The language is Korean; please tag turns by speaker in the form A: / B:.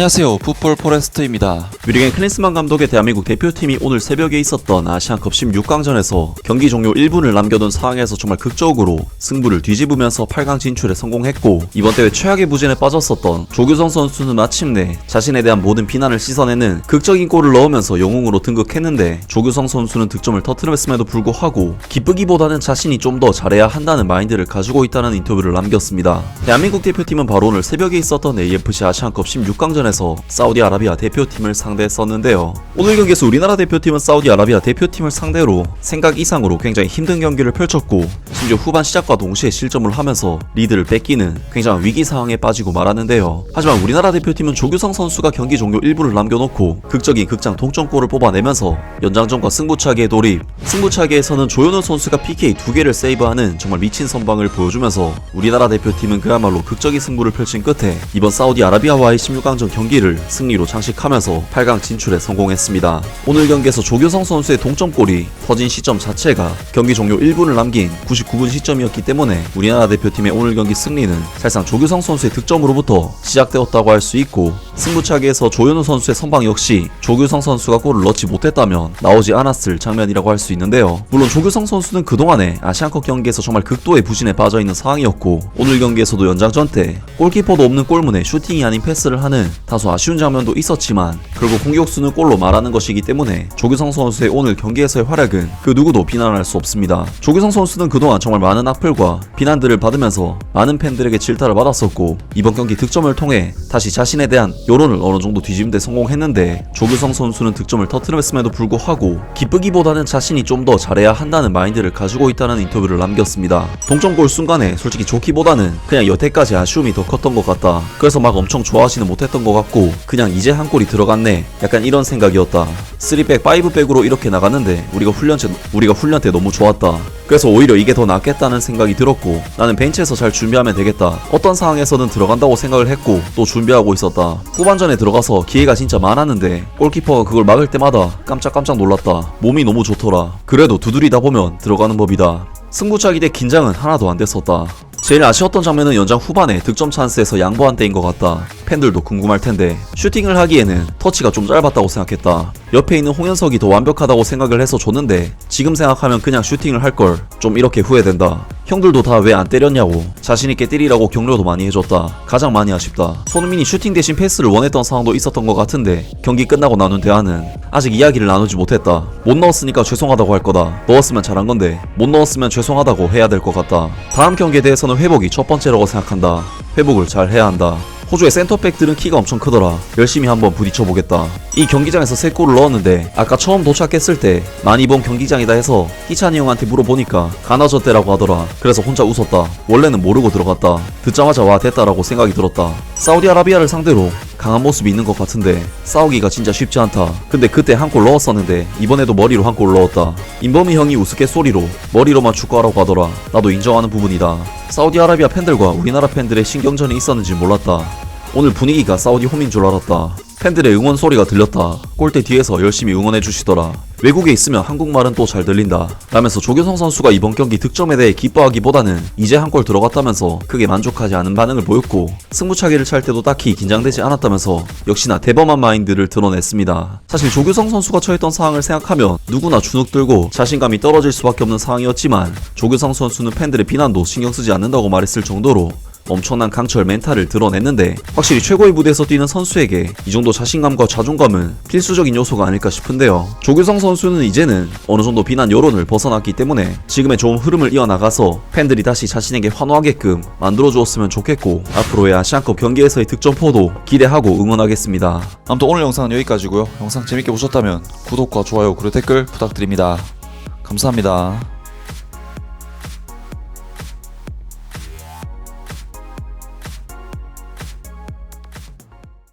A: 안녕하세요. 풋볼 포레스트입니다.
B: 뮤리겐 클린스만 감독의 대한민국 대표팀이 오늘 새벽에 있었던 아시안컵 16강전에서 경기 종료 1분을 남겨둔 상황에서 정말 극적으로 승부를 뒤집으면서 8강 진출에 성공했고 이번 대회 최악의 부진에 빠졌었던 조규성 선수는 마침내 자신에 대한 모든 비난을 씻어내는 극적인 골을 넣으면서 영웅으로 등극했는데 조규성 선수는 득점을 터트렸음에도 불구하고 기쁘기보다는 자신이 좀 더 잘해야 한다는 마인드를 가지고 있다는 인터뷰를 남겼습니다. 대한민국 대표팀은 바로 오늘 새벽에 있었던 AFC 아시안컵 16강전에 서 사우디아라비아 대표팀을 상대했었는데요. 오늘 경기에서 우리나라 대표팀은 사우디아라비아 대표팀을 상대로 생각 이상으로 굉장히 힘든 경기를 펼쳤고 심지어 후반 시작과 동시에 실점을 하면서 리드를 뺏기는 굉장한 위기 상황에 빠지고 말았는데요. 하지만 우리나라 대표팀은 조규성 선수가 경기 종료 1부를 남겨놓고 극적인 극장 동점골을 뽑아내면서 연장전과 승부차기에 돌입 승부차기에서는 조현우 선수가 PK 두 개를 세이브하는 정말 미친 선방을 보여주면서 우리나라 대표팀은 그야말로 극적인 승부를 펼친 끝에 이번 사우디아라비아와의 16강전 경기를 승리로 장식하면서 8강 진출에 성공했습니다. 오늘 경기에서 조규성 선수의 동점골이 터진 시점 자체가 경기 종료 1분을 남긴 99분 시점이었기 때문에 우리나라 대표팀의 오늘 경기 승리는 사실상 조규성 선수의 득점으로부터 시작되었다고 할 수 있고 승부차기에서 조현우 선수의 선방 역시 조규성 선수가 골을 넣지 못했다면 나오지 않았을 장면이라고 할 수 있는데요. 물론 조규성 선수는 그동안에 아시안컵 경기에서 정말 극도의 부진에 빠져 있는 상황이었고 오늘 경기에서도 연장전 때 골키퍼도 없는 골문에 슈팅이 아닌 패스를 하는 다소 아쉬운 장면도 있었지만 결국 공격수는 골로 말하는 것이기 때문에 조규성 선수의 오늘 경기에서의 활약은 그 누구도 비난할 수 없습니다. 조규성 선수는 그동안 정말 많은 악플과 비난들을 받으면서 많은 팬들에게 질타를 받았었고 이번 경기 득점을 통해 다시 자신에 대한 여론을 어느 정도 뒤집는 데 성공했는데 조규성 선수는 득점을 터트렸음에도 불구하고 기쁘기보다는 자신이 좀 더 잘해야 한다는 마인드를 가지고 있다는 인터뷰를 남겼습니다. 동점골 순간에 솔직히 좋기보다는 그냥 여태까지 아쉬움이 더 컸던 것 같다. 그래서 막 엄청 좋아하지는 못했던 것 같고 그냥 이제 한 골이 들어갔네. 약간 이런 생각이었다. 3백, 5백으로 이렇게 나갔는데 우리가 훈련 때 우리가 훈련 때 너무 좋았다. 그래서 오히려 이게 더 낫겠다는 생각이 들었고 나는 벤치에서 잘 준비하면 되겠다. 어떤 상황에서는 들어간다고 생각을 했고 또 준비하고 있었다. 후반전에 들어가서 기회가 진짜 많았는데 골키퍼가 그걸 막을 때마다 깜짝깜짝 놀랐다. 몸이 너무 좋더라. 그래도 두드리다 보면 들어가는 법이다. 승부차기 대 긴장은 하나도 안 됐었다. 제일 아쉬웠던 장면은 연장 후반에 득점 찬스에서 양보한 때인 것 같다. 팬들도 궁금할 텐데 슈팅을 하기에는 터치가 좀 짧았다고 생각했다. 옆에 있는 홍현석이 더 완벽하다고 생각을 해서 줬는데 지금 생각하면 그냥 슈팅을 할 걸 좀 이렇게 후회된다. 형들도 다 왜 안 때렸냐고 자신있게 때리라고 격려도 많이 해줬다. 가장 많이 아쉽다. 손흥민이 슈팅 대신 패스를 원했던 상황도 있었던 것 같은데 경기 끝나고 나눈 대화는 아직 이야기를 나누지 못했다. 못 넣었으니까 죄송하다고 할 거다. 넣었으면 잘한 건데 못 넣었으면 죄송하다고 해야 될 것 같다. 다음 경기에 대해서는 회복이 첫 번째라고 생각한다. 회복을 잘 해야 한다. 호주의 센터백들은 키가 엄청 크더라. 열심히 한번 부딪혀 보겠다. 이 경기장에서 세 골을 넣었는데 아까 처음 도착했을 때 많이 본 경기장이다 해서 희찬이 형한테 물어보니까 가나졌대라고 하더라. 그래서 혼자 웃었다. 원래는 모르고 들어갔다. 듣자마자 와 됐다라고 생각이 들었다. 사우디아라비아를 상대로 강한 모습이 있는 것 같은데 싸우기가 진짜 쉽지 않다. 근데 그때 한 골 넣었었는데 이번에도 머리로 한 골 넣었다. 인범이 형이 우스갯소리로 머리로만 축구하라고 하더라. 나도 인정하는 부분이다. 사우디아라비아 팬들과 우리나라 팬들의 신경전이 있었는지 몰랐다. 오늘 분위기가 사우디 홈인 줄 알았다. 팬들의 응원 소리가 들렸다. 골대 뒤에서 열심히 응원해 주시더라. 외국에 있으면 한국말은 또 잘 들린다. 라면서 조규성 선수가 이번 경기 득점에 대해 기뻐하기보다는 이제 한 골 들어갔다면서 크게 만족하지 않은 반응을 보였고 승부차기를 찰 때도 딱히 긴장되지 않았다면서 역시나 대범한 마인드를 드러냈습니다. 사실 조규성 선수가 처했던 상황을 생각하면 누구나 주눅 들고 자신감이 떨어질 수밖에 없는 상황이었지만 조규성 선수는 팬들의 비난도 신경 쓰지 않는다고 말했을 정도로 엄청난 강철 멘탈을 드러냈는데 확실히 최고의 무대에서 뛰는 선수에게 이 정도 자신감과 자존감은 필수적인 요소가 아닐까 싶은데요. 조규성 선수는 이제는 어느 정도 비난 여론을 벗어났기 때문에 지금의 좋은 흐름을 이어나가서 팬들이 다시 자신에게 환호하게끔 만들어 주었으면 좋겠고 앞으로의 아시안컵 경기에서의 득점포도 기대하고 응원하겠습니다.
A: 아무튼 오늘 영상은 여기까지고요. 영상 재밌게 보셨다면 구독과 좋아요 그리고 댓글 부탁드립니다. 감사합니다.